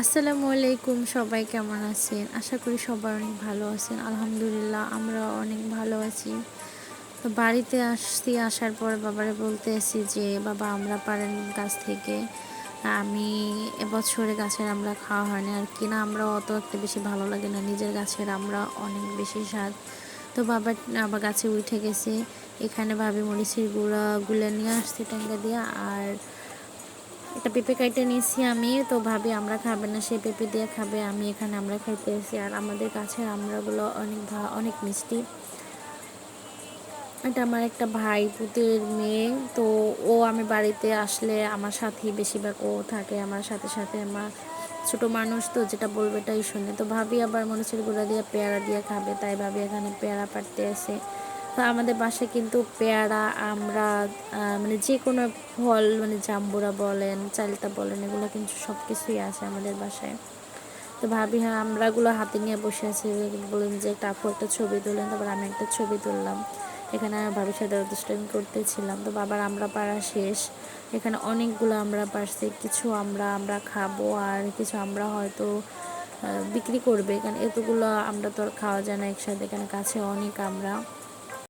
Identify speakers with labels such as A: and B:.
A: আসসালামু আলাইকুম, সবাই কেমন আছেন? আশা করি সবাই অনেক ভালো আছেন। আলহামদুলিল্লাহ আমরা অনেক ভালো আছি। তো বাড়িতে আসছি, আসার পর বাবারে বলতে এসি যে, বাবা, আমরা পারেন গাছ থেকে। আমি এবছরে গাছের আমরা খাওয়া হয় না আর কিনা আমরা অত একটা বেশি ভালো লাগে না। নিজের গাছের আমরা অনেক বেশি স্বাদ তো বাবা আবার গাছে উঠে গেছে। এখানে ভাবি মরিচের গুঁড়া গুলে নিয়ে আসছি ট্যাঙ্গা দিয়ে। আর একটা পেঁপে কাইটে নিয়েছি আমি। তো ভাবি আমরা খাবে না, সে পেঁপে দিয়ে খাবে, আমি এখানে আমরা খাইতে এসেছি। আর আমাদের গাছের আমরাগুলো অনেক অনেক মিষ্টি। এটা আমার একটা ভাই পুতের মেয়ে, তো ও আমি বাড়িতে আসলে আমার সাথেই বেশিরভাগ ও থাকে, আমার সাথে সাথে আমার ছোট মানুষ তো, যেটা বলবে এটাই শুনে। তো ভাবি আবার মনুষ্যের গুঁড়া দিয়ে পেয়ারা দিয়ে খাবে, তাই ভাবি এখানে পেয়ারা পাড়তে আসে তো আমাদের বাসায় কিন্তু পেয়ারা, আমরা মানে যে কোনো ফল মানে জাম্বুরা বলেন, চালতা বলেন, এগুলো কিন্তু সব কিছুই আছে আমাদের বাসায়। তো ভাবি হ্যাঁ আমরাগুলো হাতে নিয়ে বসে আছি। বললেন যে একটা আপু একটা ছবি তুললেন তারপর আমি একটা ছবি তুললাম। এখানে ভাবির সাথে দুষ্টামি করতেছিলাম। তো বাবার আমরা পাড়া শেষ। এখানে অনেকগুলো আমরা পারছি। কিছু আমরা আমরা খাব আর কিছু আমরা হয়তো বিক্রি করবে। কারণ এতগুলো আমরা তো আর খাওয়া যায় না একসাথে। এখানে কাছে অনেক আমরা।